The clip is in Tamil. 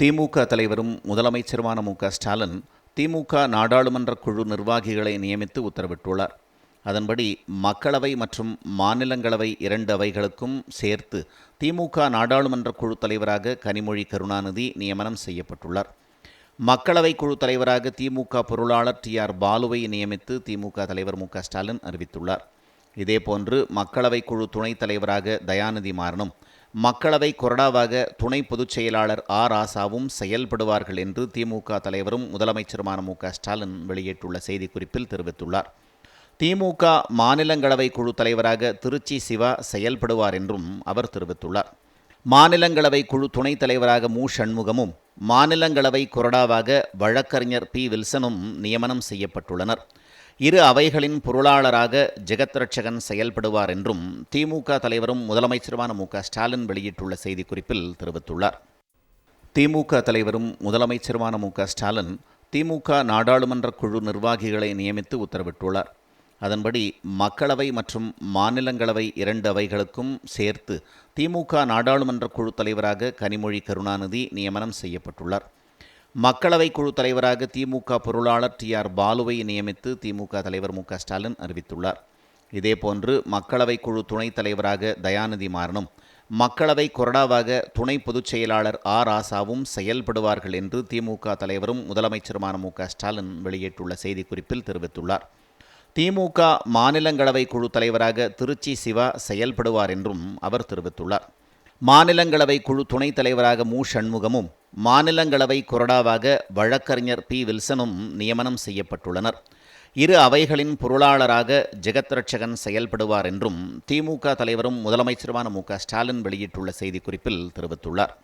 திமுக தலைவரும் முதலமைச்சருமான மு ஸ்டாலின் திமுக நாடாளுமன்ற குழு நிர்வாகிகளை நியமித்து உத்தரவிட்டுள்ளார். அதன்படி மக்களவை மற்றும் மாநிலங்களவை இரண்டு அவைகளுக்கும் சேர்த்து திமுக நாடாளுமன்ற குழு தலைவராக கனிமொழி கருணாநிதி நியமனம் செய்யப்பட்டுள்ளார். மக்களவை குழு தலைவராக திமுக பொருளாளர் டி ஆர் பாலுவை நியமித்து திமுக தலைவர் மு ஸ்டாலின் அறிவித்துள்ளார். இதேபோன்று மக்களவை குழு துணைத் தலைவராக தயாநிதி மாறனும் மக்களவை கொறடாவாக துணை பொதுச் செயலாளர் ஆ. ராசாவும் செயல்படுவார்கள் என்று திமுக தலைவரும் முதலமைச்சருமான மு. க. ஸ்டாலின் வெளியிட்டுள்ள செய்திக்குறிப்பில் தெரிவித்துள்ளார். திமுக மாநிலங்களவை குழு தலைவராக திருச்சி சிவா செயல்படுவார் என்றும் அவர் தெரிவித்துள்ளார். மாநிலங்களவை குழு துணைத் தலைவராக மு. சண்முகமும் மாநிலங்களவை கொறடாவாக வழக்கறிஞர் பி. வில்சனும் நியமனம் செய்யப்பட்டுள்ளனர். இரு அவைகளின் பொருளாளராக ஜெகத்ரட்சகன் செயல்படுவார் என்றும் திமுக தலைவரும் முதலமைச்சருமான மு ஸ்டாலின் வெளியிட்டுள்ள செய்திக்குறிப்பில் தெரிவித்துள்ளார். திமுக தலைவரும் முதலமைச்சருமான மு ஸ்டாலின் திமுக நாடாளுமன்ற குழு நிர்வாகிகளை நியமித்து உத்தரவிட்டுள்ளார். அதன்படி மக்களவை மற்றும் மாநிலங்களவை இரண்டு அவைகளுக்கும் சேர்த்து திமுக நாடாளுமன்ற குழு தலைவராக கனிமொழி கருணாநிதி நியமனம் செய்யப்பட்டுள்ளார். மக்களவை குழு தலைவராக திமுக பொருளாளர் டி ஆர் பாலுவை நியமித்து திமுக தலைவர் மு க ஸ்டாலின் அறிவித்துள்ளார். இதேபோன்று மக்களவை குழு துணைத் தலைவராக தயாநிதி மாறனும் மக்களவை கொறடாவாக துணை பொதுச் செயலாளர் ஆர் ராசாவும் செயல்படுவார்கள் என்று திமுக தலைவரும் முதலமைச்சருமான மு க ஸ்டாலின் வெளியிட்டுள்ள செய்திக்குறிப்பில் தெரிவித்துள்ளார். திமுக மாநிலங்களவை குழு தலைவராக திருச்சி சிவா செயல்படுவார் என்றும் அவர் தெரிவித்துள்ளார். மாநிலங்களவை குழு துணைத் தலைவராக மு. சண்முகமும் மாநிலங்களவை கொறடாவாக வழக்கறிஞர் பி. வில்சனும் நியமனம் செய்யப்பட்டுள்ளனர். இரு அவைகளின் பொருளாளராக ஜெகத் ரட்சகன் செயல்படுவார் என்றும் திமுக தலைவரும் முதலமைச்சருமான மு ஸ்டாலின் வெளியிட்டுள்ள செய்திக்குறிப்பில் தெரிவித்துள்ளார்.